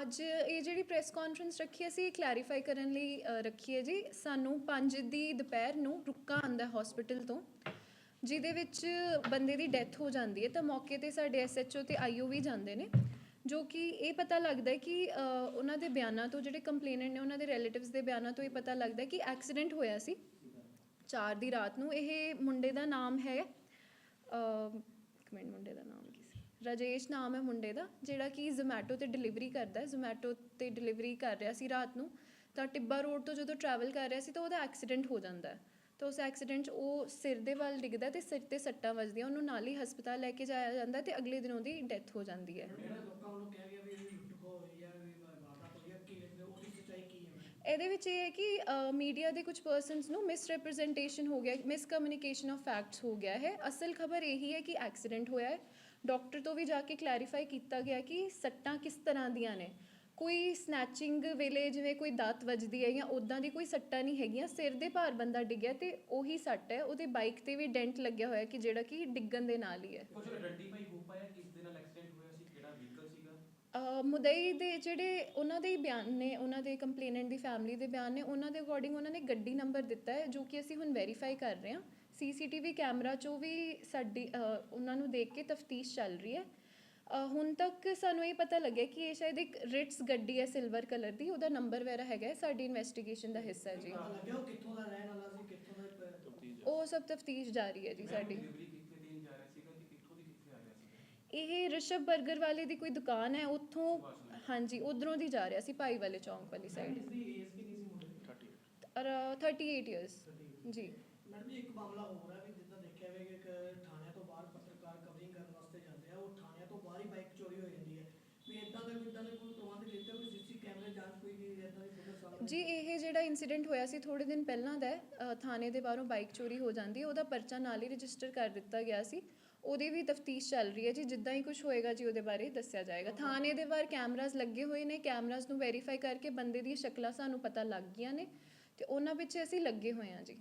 ਅੱਜ ਇਹ ਜਿਹੜੀ ਪ੍ਰੈਸ ਕਾਨਫਰੰਸ ਰੱਖੀ ਹੈ, ਅਸੀਂ ਕਲੈਰੀਫਾਈ ਕਰਨ ਲਈ ਰੱਖੀ ਹੈ ਜੀ ਸਾਨੂੰ 5 ਦੀ ਦੁਪਹਿਰ ਨੂੰ ਰੁੱਕਾ ਆਂਦਾ ਹਸਪੀਟਲ ਤੋਂ ਜਿਹਦੇ ਵਿੱਚ ਬੰਦੇ ਦੀ ਡੈਥ ਹੋ ਜਾਂਦੀ ਹੈ ਤਾਂ ਮੌਕੇ ਤੇ ਸਾਡੇ ਐਸਐਚਓ ਤੇ ਆਈਓ ਵੀ ਜਾਂਦੇ ਨੇ ਜੋ ਕਿ ਇਹ ਪਤਾ ਲੱਗਦਾ ਹੈ ਕਿ ਉਹਨਾਂ ਦੇ ਬਿਆਨਾਂ ਤੋਂ ਜਿਹੜੇ ਕੰਪਲੇਨੈਂਟ ਨੇ ਉਹਨਾਂ ਦੇ ਰਿਲੇਟਿਵਸ ਦੇ ਬਿਆਨਾਂ ਤੋਂ ਇਹ ਪਤਾ ਲੱਗਦਾ ਹੈ ਕਿ ਐਕਸੀਡੈਂਟ ਹੋਇਆ ਸੀ। 4 ਦੀ ਰਾਤ ਨੂੰ ਇਹ ਮੁੰਡੇ ਦਾ ਨਾਮ ਹੈ ਇੱਕ ਮਿੰਟ ਮੁੰਡੇ ਦਾ ਨਾਮ ਰਾਜੇਸ਼ ਨਾਮ ਹੈ ਮੁੰਡੇ ਦਾ ਜਿਹੜਾ ਕਿ ਜ਼ੋਮੈਟੋ ਤੇ ਡਿਲੀਵਰੀ ਕਰਦਾ ਹੈ। ਜ਼ੋਮੈਟੋ ਤੇ ਡਿਲੀਵਰੀ ਕਰ ਰਿਹਾ ਸੀ ਰਾਤ ਨੂੰ। ਤਾਂ ਟਿੱਬਾ ਰੋਡ ਤੋਂ ਜਦੋਂ ਟਰੈਵਲ ਕਰ ਰਿਹਾ ਸੀ ਤਾਂ ਉਹਦਾ ਐਕਸੀਡੈਂਟ ਹੋ ਜਾਂਦਾ ਹੈ। ਤਾਂ ਉਸ ਐਕਸੀਡੈਂਟ 'ਚ ਉਹ ਸਿਰ ਦੇ ਵੱਲ ਡਿੱਗਦਾ ਤੇ ਸਿਰ ਤੇ ਸੱਟਾਂ ਵੱਜਦੀਆਂ। ਉਹਨੂੰ ਨਾਲ ਹੀ ਹਸਪਤਾਲ ਲੈ ਕੇ ਜਾਇਆ ਜਾਂਦਾ ਤੇ ਅਗਲੇ ਦਿਨ ਉਹਦੀ ਡੈਥ ਹੋ ਜਾਂਦੀ ਹੈ। ਇਹਦੇ ਵਿੱਚ ਇਹ ਹੈ ਕਿ ਮੀਡੀਆ ਦੇ ਕੁਝ ਪਰਸਨਸ ਨੂੰ ਮਿਸ ਰਿਪਰੈਜ਼ੈਂਟੇਸ਼ਨ ਹੋ ਗਿਆ ਮਿਸ ਕਮਿਊਨੀਕੇਸ਼ਨ ਆਫ ਫੈਕਟਸ ਹੋ ਗਿਆ ਹੈ। ਅਸਲ ਖਬਰ ਇਹੀ ਹੈ ਕਿ ਐਕਸੀਡੈਂਟ ਹੋਇਆ ਹੈ। ਡਾਕਟਰ ਤੋਂ ਵੀ ਜਾ ਕੇ ਕਲੈਰੀਫਾਈ ਕੀਤਾ ਗਿਆ ਕਿ ਸੱਟਾਂ ਕਿਸ ਤਰ੍ਹਾਂ ਦੀਆਂ ਨੇ। ਕੋਈ ਸਨੈਚਿੰਗ ਵੇਲੇ ਜਿਵੇਂ ਕੋਈ ਦਾਤ ਵੱਜਦੀ ਹੈ ਜਾਂ ਉਦਾਂ ਦੀ ਕੋਈ ਸੱਟਾਂ ਨਹੀਂ ਹੈਗੀਆਂ ਸਿਰ ਦੇ ਭਾਰ ਬੰਦਾ ਡਿੱਗਿਆ ਤੇ ਉਹੀ ਸੱਟ ਹੈ ਉਹਦੇ ਬਾਈਕ ਤੇ ਵੀ ਡੈਂਟ ਲੱਗਿਆ ਹੋਇਆ ਕਿ ਜਿਹੜਾ ਕਿ ਡਿੱਗਣ ਦੇ ਨਾਲ ਹੀ ਹੈ। ਕੁਝ ਆਇਡੈਂਟੀਫਾਈ ਹੋ ਪਾਇਆ ਕਿਸ ਦੇ ਨਾਲ ਐਕਸੀਡੈਂਟ ਹੋਇਆ ਸੀ ਕਿਹੜਾ ਵਹੀਕਲ ਸੀਗਾ? ਅਹ ਮੁਦਈ ਦੇ ਜਿਹੜੇ ਉਹਨਾਂ ਦੇ ਬਿਆਨ ਨੇ ਉਹਨਾਂ ਦੇ ਕੰਪਲੇਨੈਂਟ ਦੀ ਫੈਮਿਲੀ ਦੇ ਬਿਆਨ ਨੇ ਉਹਨਾਂ ਦੇ ਅਕੋਰਡਿੰਗ ਉਹਨਾਂ ਨੇ ਗੱਡੀ ਨੰਬਰ ਦਿੱਤਾ ਹੈ ਜੋ ਕਿ ਅਸੀਂ ਹੁਣ ਵੈਰੀਫਾਈ ਕਰ ਰਹੇ ਹਾਂ। ਸੀਸੀਟੀਵੀ ਕੈਮਰਾ 'ਚੋਂ ਵੀ ਸਾਡੀ ਉਹਨਾਂ ਨੂੰ ਦੇਖ ਕੇ ਤਫਤੀਸ਼ ਚੱਲ ਰਹੀ ਹੈ। ਹੁਣ ਤੱਕ ਸਾਨੂੰ ਇਹ ਪਤਾ ਲੱਗਿਆ ਕਿ ਇਹ ਸ਼ਾਇਦ ਇੱਕ ਰਿਟਸ ਗੱਡੀ ਹੈ ਸਿਲਵਰ ਕਲਰ ਦੀ ਉਹਦਾ ਨੰਬਰ ਵਗੈਰਾ ਹੈਗਾ ਹੈ, ਸਾਡੀ ਇਨਵੈਸਟੀਗੇਸ਼ਨ ਦਾ ਹਿੱਸਾ ਹੈ ਜੀ ਉਹ ਕਿੱਥੋਂ ਦਾ ਰਹਿਣ ਵਾਲਾ ਸੀ ਕਿੱਥੋਂ ਦਾ ਪ- ਉਹ ਸਭ ਤਫਤੀਸ਼ ਜਾਰੀ ਹੈ ਜੀ ਸਾਡੀ। ਜਾ ਰਿਹਾ ਆ ਰਿਹਾ ਸੀਗਾ? ਇਹ ਰਿਸ਼ਵ 버ਗਰ ਵਾਲੇ ਦੀ ਕੋਈ ਦੁਕਾਨ ਹੈ ਉੱਥੋਂ ਹਾਂਜੀ ਉਧਰੋਂ ਦੀ ਜਾ ਰਿਹਾ ਸੀ ਭਾਈ ਵਾਲੇ ਚੌਂਕ ਵਾਲੀ ਸਾਈਡ ਔਰ 38 ਇਅਰਸ ਜੀ। ਮੈਡਮ ਜੀ ਇੱਕ ਮਾਮਲਾ ਹੋਰ ਹੈ ਵੀ ਜਿੱਦਾਂ ਦੇਖਿਆ ਹੋਵੇ ਕਿ ਇੱਕ ਥਾਣਿਆਂ ਤੋਂ ਬਾਹਰ ਪੱਤਰਕਾਰ ਕਵਰਿੰਗ ਕਰਨ ਵਾਸਤੇ ਜਾਂਦੇ ਆ ਉਹ ਥਾਣਿਆਂ ਤੋਂ ਬਾਹਰ ਹੀ ਬਾਈਕ ਚੋਰੀ ਹੋ ਜਾਂਦੀ ਹੈ। ਵੀ ਇਦਾਂ ਦਾ ਕੋਈ ਇਦਾਂ ਦੇ ਕੋਈ ਪ੍ਰਬੰਧ ਕੀਤੇ ਕੋਈ ਸੀਸੀ ਕੈਮਰੇ ਜਾਂਚ ਕੋਈ ਕੀ ਇਦਾਂ ਦੀ ਫੋਟੋ ਸਾਹਮਣੇ ਜੀ ਇਹ ਜਿਹੜਾ ਇਨਸੀਡੈਂਟ ਹੋਇਆ ਸੀ ਥੋੜੇ ਦਿਨ ਪਹਿਲਾਂ ਦਾ ਹੈ, ਅ, ਥਾਣੇ ਦੇ ਬਾਹਰੋਂ ਬਾਈਕ ਚੋਰੀ ਹੋ ਜਾਂਦੀ ਹੈ ਉਹਦਾ ਪਰਚਾ ਨਾਲ ਹੀ ਰਜਿਸਟਰ ਕਰ ਦਿੱਤਾ ਗਿਆ ਸੀ। ਉਹਦੀ ਵੀ ਤਫਤੀਸ਼ ਚੱਲ ਰਹੀ ਹੈ ਜੀ ਜਿੱਦਾਂ ਹੀ ਕੁਝ ਹੋਏਗਾ ਜੀ ਉਹਦੇ ਬਾਰੇ ਦੱਸਿਆ ਜਾਏਗਾ। ਥਾਣੇ ਦੇ ਬਾਹਰ ਕੈਮਰਾਜ਼ ਲੱਗੇ ਹੋਏ ਨੇ ਕੈਮਰਾਜ਼ ਨੂੰ ਵੈਰੀਫਾਈ ਕਰਕੇ ਬੰਦੇ ਦੀਆਂ ਸ਼ਕਲਾਂ ਸਾਨੂੰ ਪਤਾ ਲੱਗ ਗਈਆਂ ਨੇ ਤੇ ਉਹਨਾਂ ਵਿੱਚ ਅਸੀਂ ਲੱਗੇ ਹੋਏ ਹਾਂ ਜੀ।